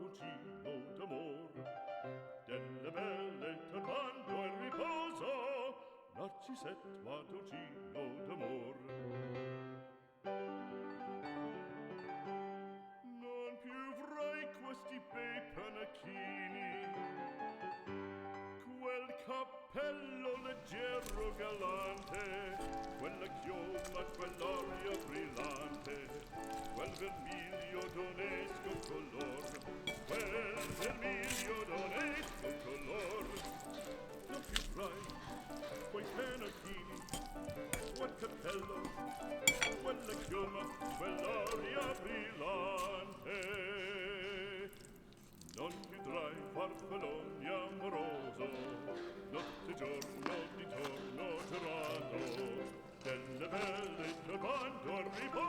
mattutino d'amor. Delle belle turbando il riposo, narciset mattutino d'amor. Non più avrai questi bei panacchini, quel cappello leggero galante, quella chioma, quell'aria brillante, quel vermiglio vermiglio non è color. Non più frai quei canacchini quel cappello quella chioma quell'aria brillante. Non chiudrai farfalloni amoroso notte giorno di giorno girando delle belle trovando arrivando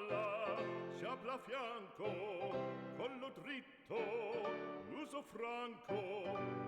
palla sciabla a fianco collo dritto Uso franco.